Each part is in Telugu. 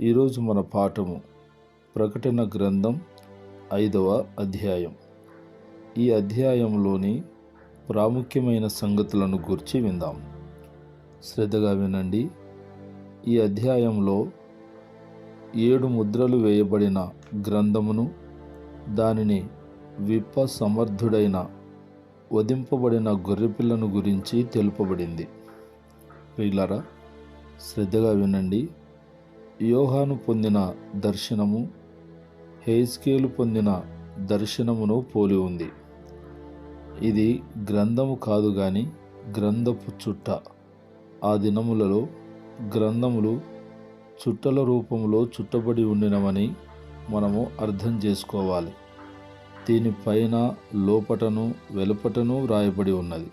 ఈరోజు మన పాఠము ప్రకటన గ్రంథం ఐదవ అధ్యాయం. ఈ అధ్యాయంలోని ప్రాముఖ్యమైన సంగతులను గురించి విందాం. శ్రద్ధగా వినండి. ఈ అధ్యాయంలో ఏడు ముద్రలు వేయబడిన గ్రంథమును దానిని విప్ప సమర్థుడైన వధింపబడిన గొర్రెపిల్లను గురించి తెలుపబడింది. పిల్లరా శ్రద్ధగా వినండి. యోహాను పొందిన దర్శనము హేస్కేలు పొందిన దర్శనమును పోలి ఉంది. ఇది గ్రంథము కాదు గాని గ్రంథపు చుట్ట. ఆ దినములలో గ్రంథములు చుట్టల రూపంలో చుట్టబడి ఉండినవని మనము అర్థం చేసుకోవాలి. దీనిపైన లోపటను వెలుపటను వ్రాయబడి ఉన్నది.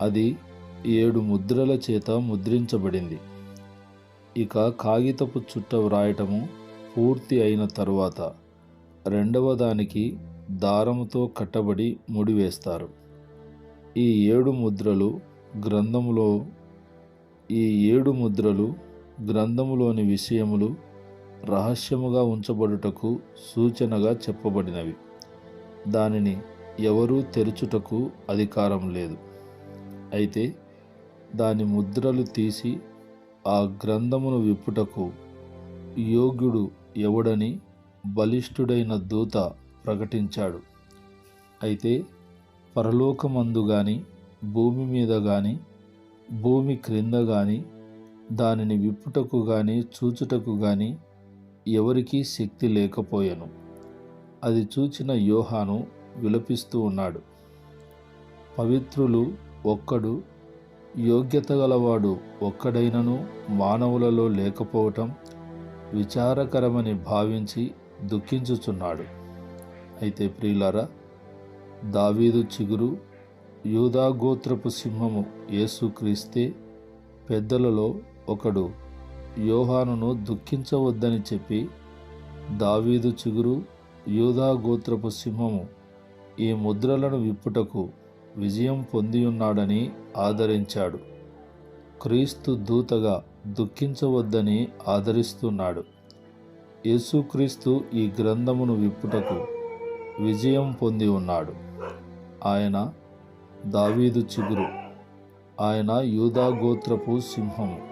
అది ఏడు ముద్రల చేత ముద్రించబడింది. ఇక కాగితపు చుట్ట వ్రాయటము పూర్తి అయిన తరువాత రెండవ దానికి దారముతో కట్టబడి ముడివేస్తారు ఈ ఏడు ముద్రలు గ్రంథములో ఈ ఏడు ముద్రలు గ్రంథములోని విషయములు రహస్యముగా ఉంచబడుటకు సూచనగా చెప్పబడినవి. దానిని ఎవరూ తెరుచుటకు అధికారం లేదు. అయితే దాని ముద్రలు తీసి ఆ గ్రంథమును విప్పుటకు యోగ్యుడు ఎవడని బలిష్ఠుడైన దూత ప్రకటించాడు. అయితే పరలోకమందు గాని భూమి మీద గాని భూమి క్రింద గాని దానిని విప్పుటకు గాని చూచుటకు గాని ఎవరికీ శక్తి లేకపోయెను. అది చూచిన యోహాను విలపిస్తూ ఉన్నాడు. పవిత్రులు ఒక్కడు యోగ్యత గలవాడు ఒక్కడైనను మానవులలో లేకపోవటం విచారకరమని భావించి దుఃఖించుచున్నాడు. అయితే ప్రియులారా దావీదు చిగురు యూదా గోత్రపు సింహము యేసుక్రీస్తే పెద్దలలో ఒకడు యోహానును దుఃఖించవద్దని చెప్పి దావీదు చిగురు యూదా గోత్రపు సింహము ఈ ముద్రలను విప్పుటకు విజయం పొందియున్నాడని ఆదరించాడు. క్రీస్తు దూతగా దుఃఖించవద్దని ఆదరిస్తున్నాడు. యేసుక్రీస్తు ఈ గ్రంథమును విప్పుటకు విజయం పొంది ఉన్నాడు. ఆయన దావీదు చిగురు. ఆయన యూదా గోత్రపు సింహము.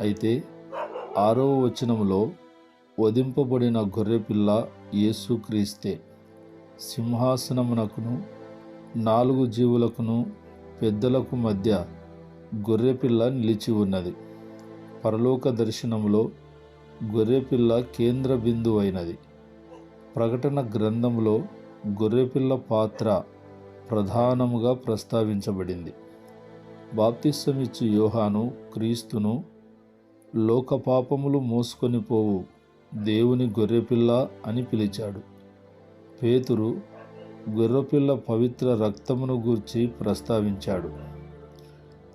అయితే ఆరవ వచనములో వధింపబడిన గొర్రెపిల్ల యేసుక్రీస్తే సింహాసనమునకును నాలుగు జీవులకును పెద్దలకు మధ్య గొర్రెపిల్ల నిలిచి ఉన్నది. పరలోక దర్శనంలో గొర్రెపిల్ల కేంద్ర బిందువైనది. ప్రకటన గ్రంథంలో గొర్రెపిల్ల పాత్ర ప్రధానముగా ప్రస్తావించబడింది. బాప్తిస్సమిచ్చు యోహాను క్రీస్తును లోకపాపములు మోసుకొని పోవు దేవుని గొర్రెపిల్ల అని పిలిచాడు. పేతురు గొర్రెపిల్ల పవిత్ర రక్తమును గూర్చి ప్రస్తావించాడు.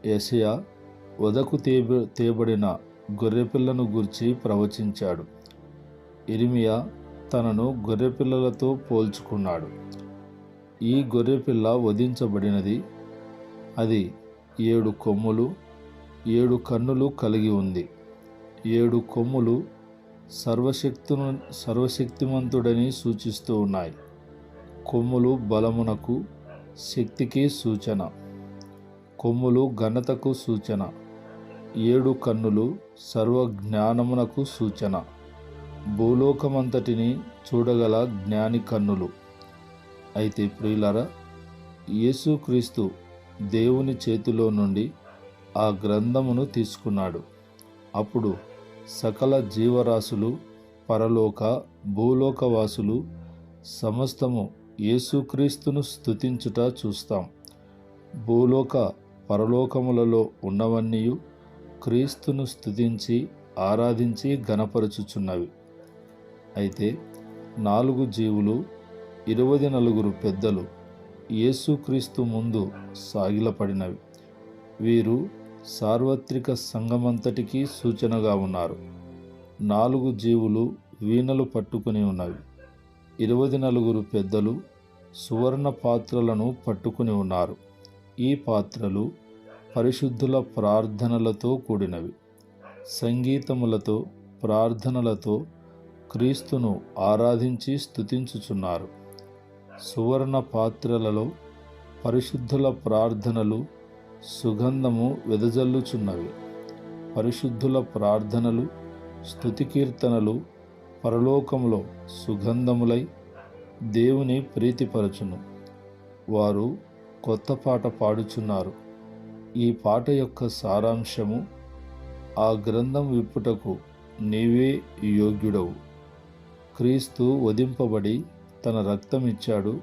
యశయ వదకు తేబ తేబడిన గొర్రెపిల్లను గూర్చి ప్రవచించాడు. ఇరిమియా తనను గొర్రెపిల్లలతో పోల్చుకున్నాడు. ఈ గొర్రెపిల్ల వధించబడినది అది ఏడు కొమ్ములు ఏడు కన్నులు కలిగి ఉంది. ఏడు కొమ్ములు సర్వశక్తును సర్వశక్తిమంతుడని సూచిస్తూ ఉన్నాయి. కొమ్ములు బలమునకు శక్తికి సూచన. కొమ్ములు ఘనతకు సూచన. ఏడు కన్నులు సర్వజ్ఞానమునకు సూచన. భూలోకమంతటిని చూడగల జ్ఞాని కన్నులు. అయితే ప్రియులరా యేసుక్రీస్తు దేవుని చేతిలో నుండి ఆ గ్రంథమును తీసుకున్నాడు. అప్పుడు సకల జీవరాశులు పరలోక భూలోకవాసులు సమస్తము యేసుక్రీస్తును స్థుతించుట చూస్తాం. భూలోక పరలోకములలో ఉన్నవన్నీయు క్రీస్తును స్థుతించి ఆరాధించి గనపరచుచున్నవి అయితే నాలుగు జీవులు ఇరవై నలుగురు పెద్దలు యేసుక్రీస్తు ముందు సాగిలపడినవి. వీరు సార్వత్రిక సంఘమంతటికీ సూచనగా ఉన్నారు. నాలుగు జీవులు వీణలు పట్టుకుని ఉన్నవి. ఇరవై నలుగురు పెద్దలు సువర్ణ పాత్రలను పట్టుకుని ఉన్నారు. ఈ పాత్రలు పరిశుద్ధుల ప్రార్థనలతో కూడినవి. సంగీతములతో ప్రార్థనలతో క్రీస్తును ఆరాధించి స్థుతించుచున్నారు సువర్ణ పాత్రలలో పరిశుద్ధుల ప్రార్థనలు సుగంధము వెదజల్లుచున్నవి. పరిశుద్ధుల ప్రార్థనలు స్తుతి పరలోకంలో పరలోకములో సుగంధములై దేవుని ప్రీతిపరచును. వారు కొత్త పాట పాడుచున్నారు. ఈ పాట యొక్క సారాంశము ఆ గ్రంథం విప్పుటకు నీవే యోగ్యుడవు. క్రీస్తు వధింపబడి తన రక్తం ఇచ్చాడు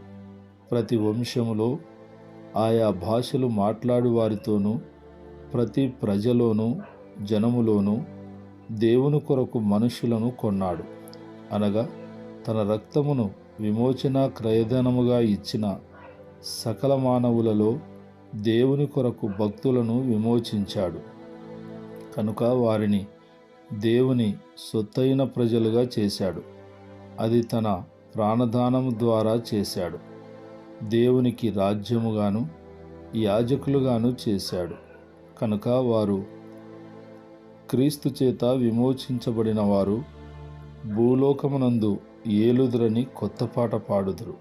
ప్రతి వంశములో ఆయా భాషలు మాట్లాడు వారితోనూ ప్రతి ప్రజలోనూ జనములోనూ దేవుని కొరకు మనుషులను కొన్నాడు. అనగా తన రక్తమును విమోచన క్రయధనముగా ఇచ్చిన సకల మానవులలో దేవుని కొరకు భక్తులను విమోచించాడు. కనుక వారిని దేవుని సొత్తైన ప్రజలుగా చేశాడు. అది తన ప్రాణదానం ద్వారా చేశాడు. దేవునికి రాజ్యముగాను యాజకులుగాను చేశాడు. కనుక వారు క్రీస్తు చేత విమోచించబడిన వారు భూలోకమునందు ఏలుదురని కొత్త పాట పాడుదురు.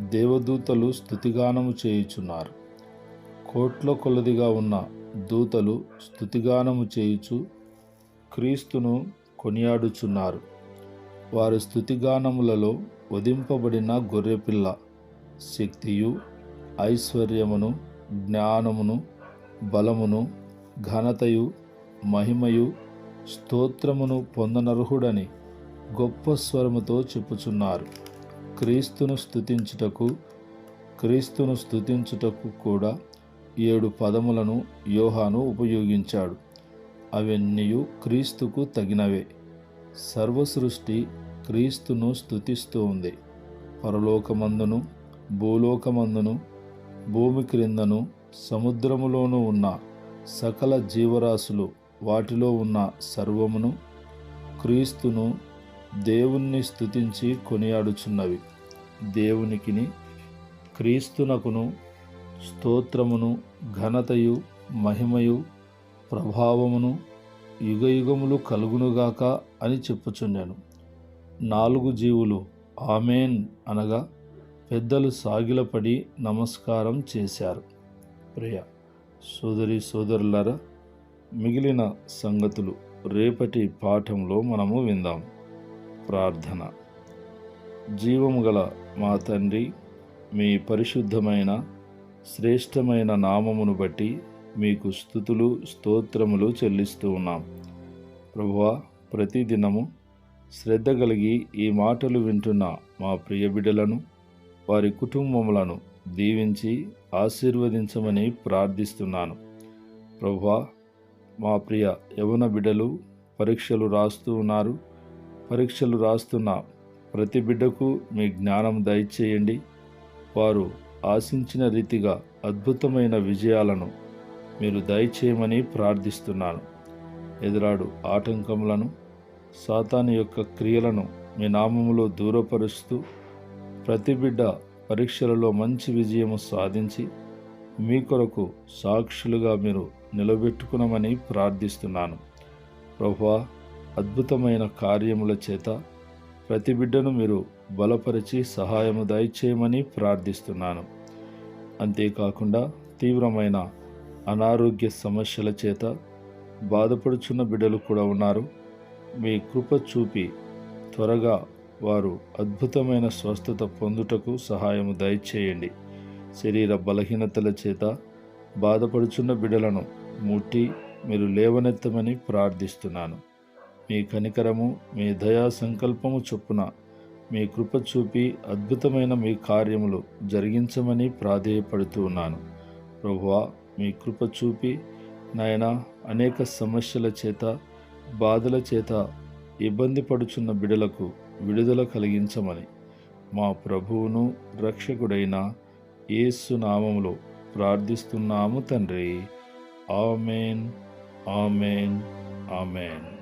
దేవదూతలు స్థుతిగానము చేయుచున్నారు. కోట్ల కొలదిగా ఉన్న దూతలు స్థుతిగానము చేయుచు క్రీస్తును కొనియాడుచున్నారు. వారి స్థుతిగానములలో వధింపబడిన గొర్రెపిల్ల శక్తియు ఐశ్వర్యమును జ్ఞానమును బలమును ఘనతయు మహిమయు స్తోత్రమును పొందనర్హుడని గొప్ప స్వరముతో చెప్పుచున్నారు. క్రీస్తును స్థుతించుటకు క్రీస్తును స్థుతించుటకు కూడా ఏడు పదములను యోహాను ఉపయోగించాడు. అవన్నీ క్రీస్తుకు తగినవే. సర్వసృష్టి క్రీస్తును స్థుతిస్తూ ఉంది పరలోకమందును భూలోకమందును భూమి క్రిందను సముద్రములోనూ ఉన్న సకల జీవరాశులు వాటిలో ఉన్న సర్వమును క్రీస్తును దేవుణ్ణి స్థుతించి కొనియాడుచున్నవి. దేవునికిని క్రీస్తునకును స్తోత్రమును ఘనతయు మహిమయు ప్రభావమును యుగయుగములు కలుగునుగాక అని చెప్పుచున్నాను నాలుగు జీవులు ఆమెన్ అనగా పెద్దలు సాగిలపడి నమస్కారం చేశారు. ప్రియ సోదరి సోదరులారా మిగిలిన సంగతులు రేపటి పాఠంలో మనము విందాం. ప్రార్థన. జీవము గల మా తండ్రి మీ పరిశుద్ధమైన శ్రేష్టమైన నామమును బట్టి మీకు స్థుతులు స్తోత్రములు చెల్లిస్తూ ఉన్నాం. ప్రభువా ప్రతిదినము శ్రద్ధ కలిగి ఈ మాటలు వింటున్న మా ప్రియ బిడ్డలను వారి కుటుంబములను దీవించి ఆశీర్వదించమని ప్రార్థిస్తున్నాను. ప్రభువా మా ప్రియ యవన బిడ్డలు పరీక్షలు రాస్తూ ఉన్నారు. పరీక్షలు రాస్తున్న ప్రతి బిడ్డకు మీ జ్ఞానం దయచేయండి. వారు ఆశించిన రీతిగా అద్భుతమైన విజయాలను మీరు దయచేయమని ప్రార్థిస్తున్నాను. ఎదురాడు ఆటంకములను సాతాను యొక్క క్రియలను మీ నామములో దూరపరుస్తూ ప్రతి బిడ్డ పరీక్షలలో మంచి విజయము సాధించి మీ కొరకు సాక్షులుగా మీరు నిలబెట్టుకునమని ప్రార్థిస్తున్నాను. ప్రభా అద్భుతమైన కార్యముల చేత ప్రతి బిడ్డను మీరు బలపరిచి సహాయము దయచేయమని ప్రార్థిస్తున్నాను. అంతేకాకుండా తీవ్రమైన అనారోగ్య సమస్యల చేత బాధపడుచున్న బిడ్డలు కూడా ఉన్నారు. మీ కృప చూపి త్వరగా వారు అద్భుతమైన స్వస్థత పొందుటకు సహాయము దయచేయండి. శరీర బలహీనతల చేత బాధపడుచున్న బిడ్డలను ముట్టి మీరు లేవనెత్తమని ప్రార్థిస్తున్నాను. మీ కనికరము మీ దయా సంకల్పము చొప్పున మీ కృప చూపి అద్భుతమైన మీ కార్యములు జరిగించమని ప్రాధేయపడుతూ ఉన్నాను. ప్రభువా మీ కృప చూపి నాయన అనేక సమస్యల చేత బాధల చేత ఇబ్బంది పడుచున్న బిడలకు విడుదల కలిగించమని మా ప్రభువును రక్షకుడైన యేసునామములో ప్రార్థిస్తున్నాము తండ్రి. Amen amen amen